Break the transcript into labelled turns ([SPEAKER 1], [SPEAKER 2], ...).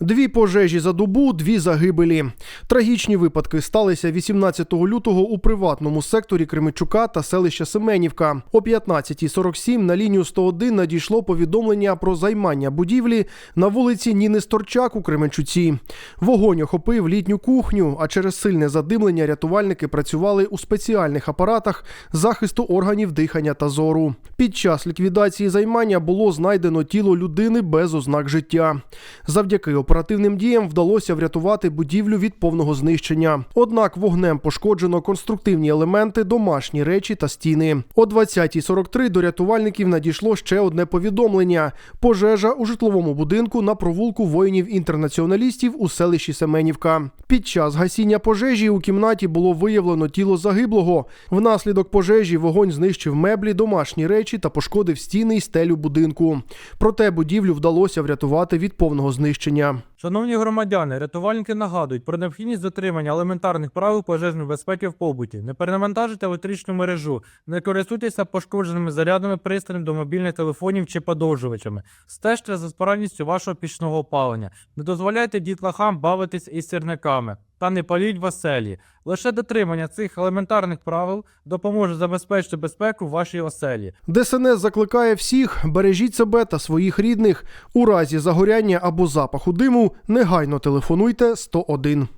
[SPEAKER 1] Дві пожежі за добу, дві загибелі. Трагічні випадки сталися 18 лютого у приватному секторі Кременчука та селища Семенівка. О 15.47 на лінію 101 надійшло повідомлення про займання будівлі на вулиці Ніни Сторчак у Кременчуці. Вогонь охопив літню кухню, а через сильне задимлення рятувальники працювали у спеціальних апаратах захисту органів дихання та зору. Під час ліквідації займання було знайдено тіло людини без ознак життя. Завдяки оперативним діям вдалося врятувати будівлю від повного знищення. Однак вогнем пошкоджено конструктивні елементи, домашні речі та стіни. О 20.43 до рятувальників надійшло ще одне повідомлення: пожежа у житловому будинку на провулку воїнів-інтернаціоналістів у селищі Семенівка. Під час гасіння пожежі у кімнаті було виявлено тіло загиблого. Внаслідок пожежі вогонь знищив меблі, домашні речі та пошкодив стіни й стелю будинку. Проте будівлю вдалося врятувати від повного знищення.
[SPEAKER 2] Шановні громадяни, рятувальники нагадують про необхідність дотримання елементарних правил пожежної безпеки в побуті. Не перенавантажуйте електричну мережу, не користуйтеся пошкодженими зарядами пристроями до мобільних телефонів чи подовжувачами. Стежте за справністю вашого пічного опалення. Не дозволяйте дітлахам бавитись із сірниками. Та не паліть в оселі. Лише дотримання цих елементарних правил допоможе забезпечити безпеку вашій оселі.
[SPEAKER 1] ДСНС закликає всіх бережіть себе та своїх рідних. У разі загоряння або запаху диму негайно телефонуйте 101.